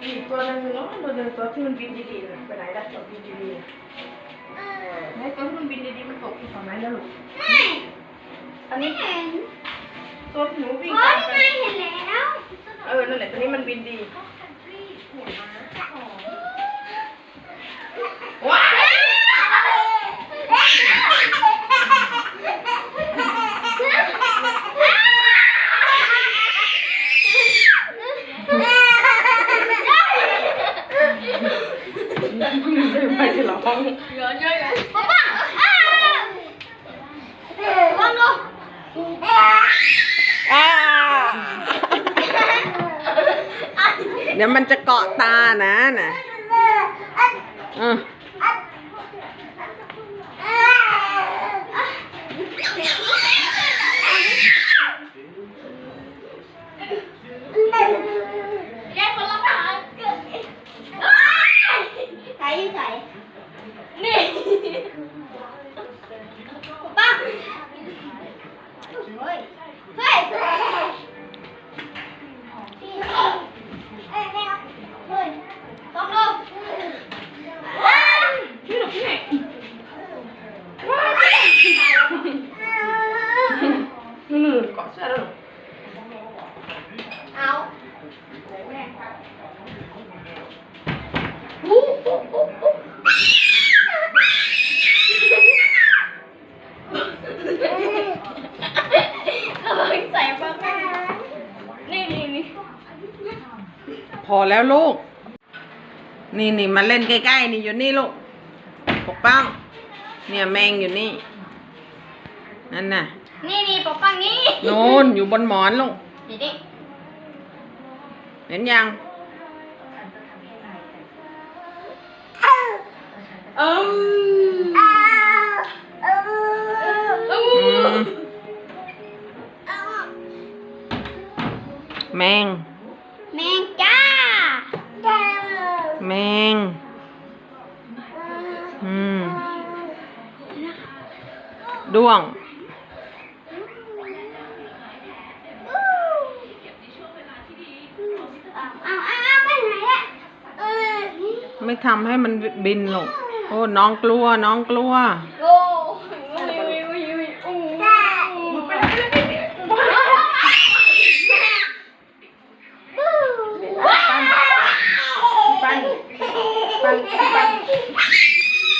มีอีกตัวหนึงเนาะตัวหนึงตัวที่มันบินดีๆน่ะไปไหนได้ตัวบินดีๆน่ะให้ตัวที่มันบินดีๆมันตกอยู่ฝั่งไหนแล้วลูกอันนี้ตัวที่หนูวิ่งโอ้ตามยไปนายเห็นแล้ว เออ นั่นแหละตัวนี้มันบินดีว้าย ไม่ใช่ร้อง ป๊าป๊าลองดู อ่า เดี๋ยวมันจะเกาะตานะน่ะเออแยกคนละขาเกิดใส่ใส่นี่ป๊าเฮ้ยเฮ้ยเฮ้ยลองดู พี่หนูพี่ไหนนู่นๆเกาะเสื้อแล้วเหรอ เอา เราใส่ปลาแม่นี่นี่นี่ พ อแล้วลูก นี่นี่มาเล่นใกล้ๆนี่อยู่นี่ลูกปกป้องเนี่ยแมงอยู่นี่ นั่นน่ะ นี่นี่ปกปังนี่โน่นอยู่บนหมอนลูกนี่ดิเห็นยังเอออืมแมง ด้วงเอาเอาเอาไปไหนอะเออไม่ทำให้มันบินหรอก โอ้ น้องกลัว น้องกลัว โอ้ยวิววิววิววิวอู้ ไปแล้วไปแล้วปั้นปั้นปั้น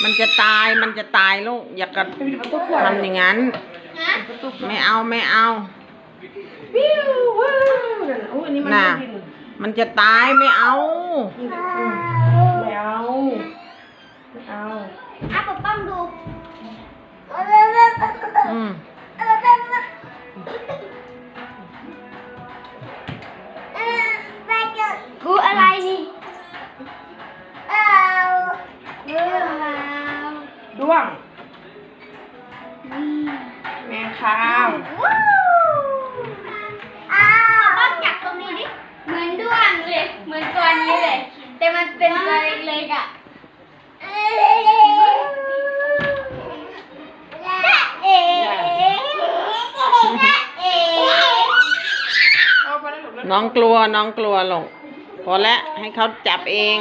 มันจะตาย มัน จะตายลูกอย่ากระทำอย่างนั้นฮะไม่เอาไม่เอาวิวว้าวนั่นโอ้ยอันนี้มันน่ะบินมันจะตายไม่เอาไม่เอาไม่เอาอะปกป้องดูอืมกูอะไรนี่เออว้าว ด้วง แมงคามว้าวป้องจับตรงนี้ดิ เหมือนด้วงเลย เหมือนตัวนี้เลย แต่มันเป็นตัวเล็กๆอะเอ๋จ๊ะเอ๋เอาไปแล้วหลบแล้วน้องกลัวน้องกลัวลงพอแล้วให้เขาจับเอง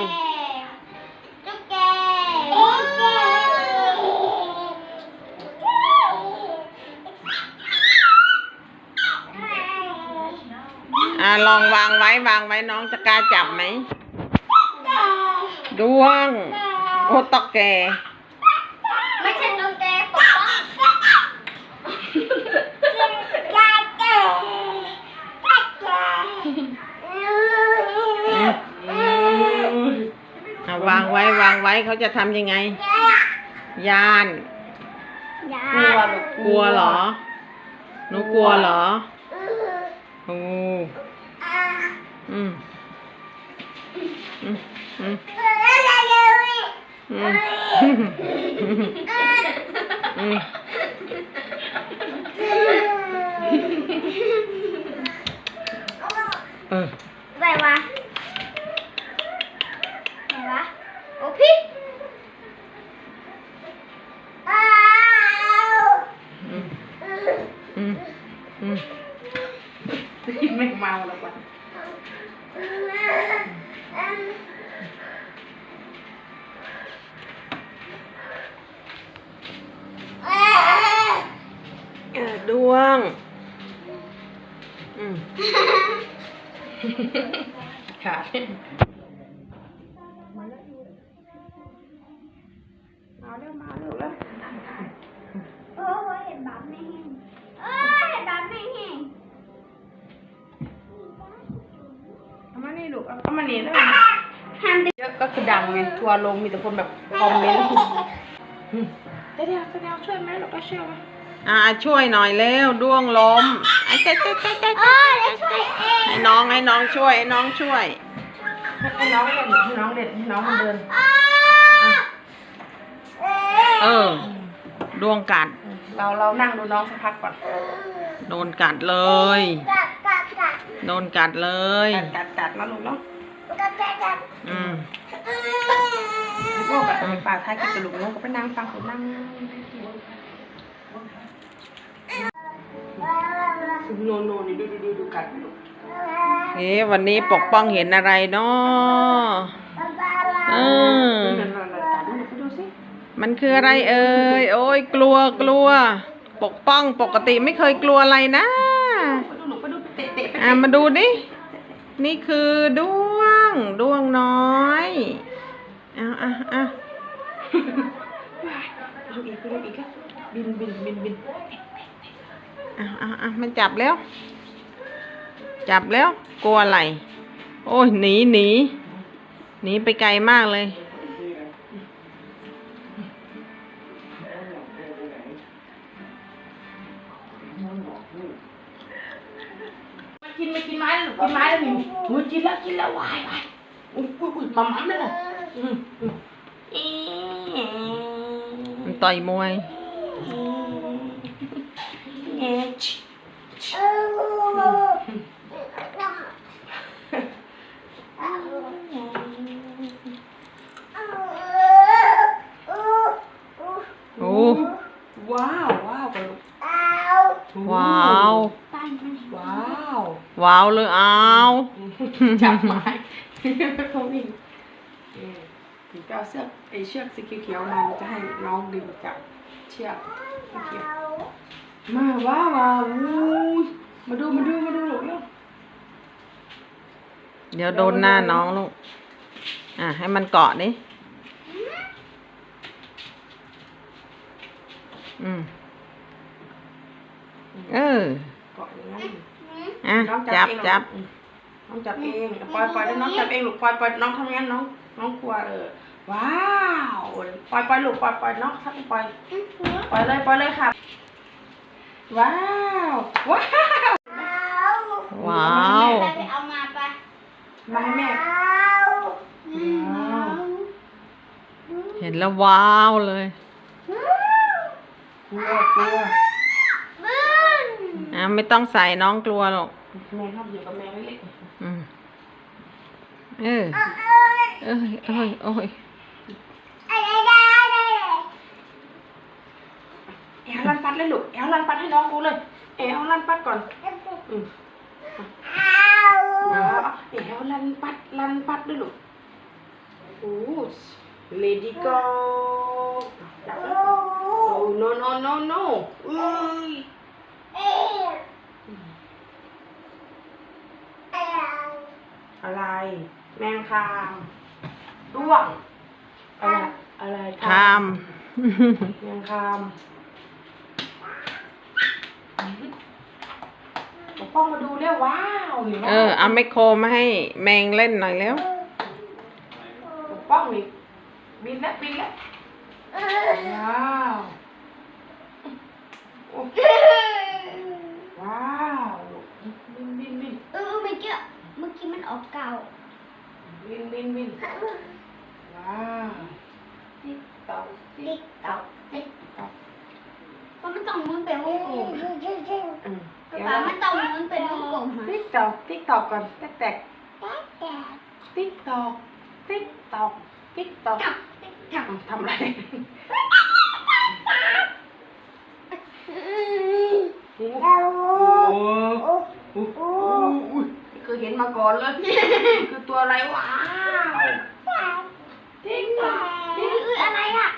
อ่าลองวางไว้วางไว้น้องจะกล้าจับไหมด้วง โอ้ตอกแก ไม่ใช่ตุ๊กแกปกป้องอ่าวางไว้วางไว้เขาจะทำยังไง ยานยากลัวลูกกลัวเหรอหนูกลัวเหรอโอ้ อืมอืมอืมอืมอืมเออ อะไรวะอะไรวะ โอ้พี่ อืมอืมอืม จะกินแมงเมา แล้วก่อนเออ ดวง อืมค่ะมาแล้วมาเร็วมาเร็วแล้วโอ้ยเห็นบับไม่แห้งเอ้ยเห็นบับไม่แห้งเอามานี่ลูกเอาเอามานี่แล้วห้ามดึงเยอะก็คือดังไงทัวร์ลงมีแต่คนแบบคอมเมนต์อืมเดี๋ยวเดี๋ยวเดี๋ยวช่วยไหมลูกก็ช่วยไหม อ่าช่วยหน่อยเร็วด้วงล้มไอ้เจ๊เจ๊เจ๊เจ๊เอ้ยแล้วช่วยเองให้น้องให้น้องช่วยให้น้องช่วยให้น้องเล่นให้น้องเด็ดให้น้องมันเดินอ้าเออดวงกัดเราเรานั่งดูน้องสักพักก่อนโดนกัดเลยกัดกัดกัดโดนกัดเลยกัดกัดกัดนะลูกเนาะกัดกัดกัดอืมพวกแบบปากท้ายกินกระดูกน้องก็ไปนั่งฟังผมนั่ง โนโนนี่ดูดูดูดูกัดลูกเอ๊ะวันนี้ปกป้องเห็นอะไรเนาะเออนั่นนั่นนั่นกัดดูดูสิมันคืออะไรเอ่ยโอ้ยกลัวกลัว ปกป้องปกติไม่เคยกลัวอะไรนะไปดูหนูไปดูไปเตะเตะไปอะมาดูดินี่คือด้วงด้วงน้อยเอาอะอะดูอีกดูอีกครับบินบินบินบิน อะอะอะมันจับแล้ว จับแล้ว กลัวอะไร โอ้ยหนีหนีหนีไปไกลมากเลยมากินมากินไม้หนูกินไม้แล้วหนูหนูกินแล้วกินแล้ววายวายอุ้ยอุ้ยอุ้ยมามั่มเลยนะอืมอืมอี๋มันต่อยมวย เอ๊ะชิโอ้ว้าวว้าวกันลูกว้าวปั้นมันว้าวว้าวเลยอ้าวจับไม้เขาวิ่งเออถึงก็เอาเสือกไอเชือกสีเขียวๆมาจะให้น้องดึงจับเชือกสีเขียว มาว้าวว้าวอุ้ยมาดูมาดูมาดูลูกเร็วเดี๋ยวโดนหน้าน้องลูก อะ ให้มันเกาะดิอืม เออ เกาะอย่างนั้นอะน้องจับเองจับอืมน้องจับเองปล่อยปล่อยแล้วน้องจับเองลูกปล่อยปล่อยน้องทำงั้นน้องน้องกลัวเออว้าว ปล่อยปล่อยลูกปล่อยปล่อยน้องถ้าไม่ปล่อยปล่อยเลยปล่อยเลยค่ะ ว้าว ว้าว ว้าว ไปเอามาปะมาให้แม่ เห็นแล้วว้าวเลยกลัวกลัวอะไม่ต้องใส่น้องกลัวหรอก แม่ชอบอยู่กับแม่ไม่เล็กอืมเออเอ้ยเอ้ยโอ้ย แอลลันปั ดเลยลูกแอลลันปัดให้น้องกูเลยแอลลันปัดก่อนอืมเอาแอลลันปัดลันปัดด้วยลูกโอ้เลดี้ก็จับแล้วโอ้ no no no no อุ้ยอะไร แมงคามด้วงอะไรอะไรคามแมงคาม ปกป้องมาดูเร็วว้าวเห็นไหมเออเอาไมโครมาให้แมงเล่นหน่อยแล้วปกป้องนี่บินแล้วบินแล้วว้าวโอ้ว้าวบินบินบินเออเมื่อกี้เมื่อกี้มันออกเก่าบินบินบินว้าวติ๊กตอกติ๊ติ๊กกตอกติ๊กตอกเพราะ มันต้องมุนเป็นวงกลมอืมป๊ามันต้องมุนเป็นวงกลมติ๊กตอกติ๊กตอกก่อนแตกแตกติ๊กตอกติ๊กตอกติ๊กตอกจับติ๊กจับทำอะไรโอ้โหโอ้โหนมาก่อนเลย คือตัวอะไรว้าวติ๊กต๊อกนี่คืออะไรอะ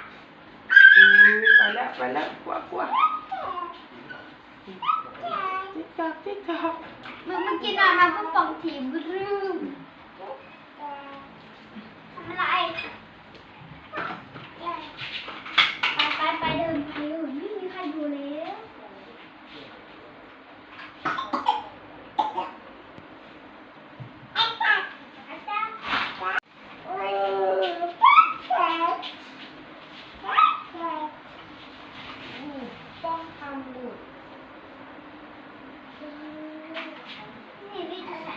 อือไปแล้วไปแล้วกลัวกลัว จากที่จอกมึงมันกินอะไรมาก็ป่องถีบรึมทำอะไรไปไปไปเดินไปเถอะไม่มีใครดูแล้วป้องทำหลุดนี่วิธีไหน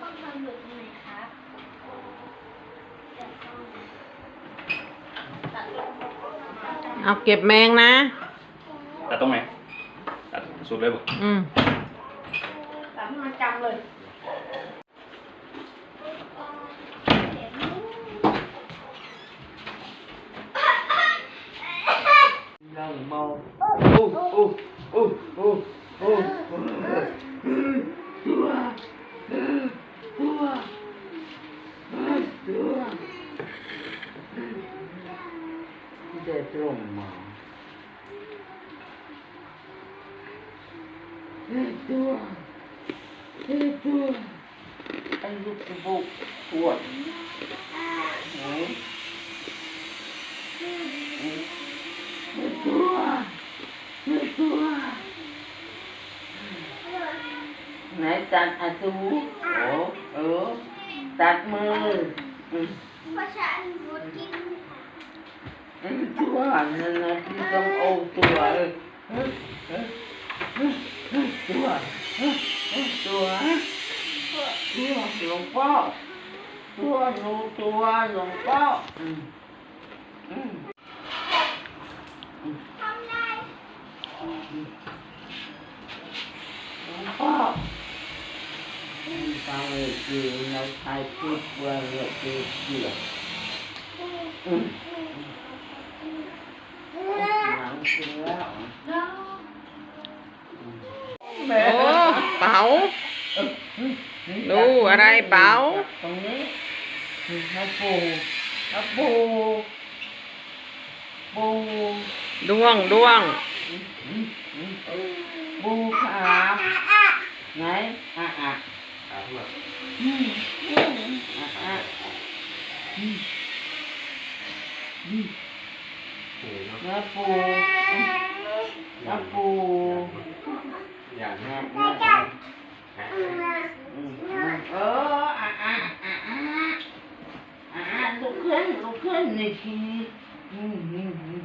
ป้องทำหลุดยังไงครับตัดลง เอาเก็บแมงนะ ตัดตรงไหนตัดสุดเลยบ่อืมตามให้มันจำเลย Tua. Tua. Anh giúp cái vụ của. Đấy. Tua. Tua. Này tạt à tu. Ủa, ừ. Tạt mơ. Ừ. là nó đi trong ô chua ơi. ตัวนั่นนะที่ต้องเอาตัวตัวเออเออตัวตัวหลวงพ่อตัวหนูตัวหลวงพ่ออืมอืมทำได้หลวงพ่อฟังเลยคือเราใช้พูดว่าเราคือเกี่ยวอืมหลังเสือ แม่โอ้เป๋า ดูอะไรเป๋า ตรงนี้ให้ปูให้ปูปูด้วงด้วงปูครับไหนอะอะขาทั่วอืมอะอะอืมอืมโอ้ยเนาะแล้วปูแล้วปู อย่างแม่นี้แม่หาอืมเอออะอะอะอะอะลุกขึ้นลุกขึ้นนี่ทีอืมอืมอืม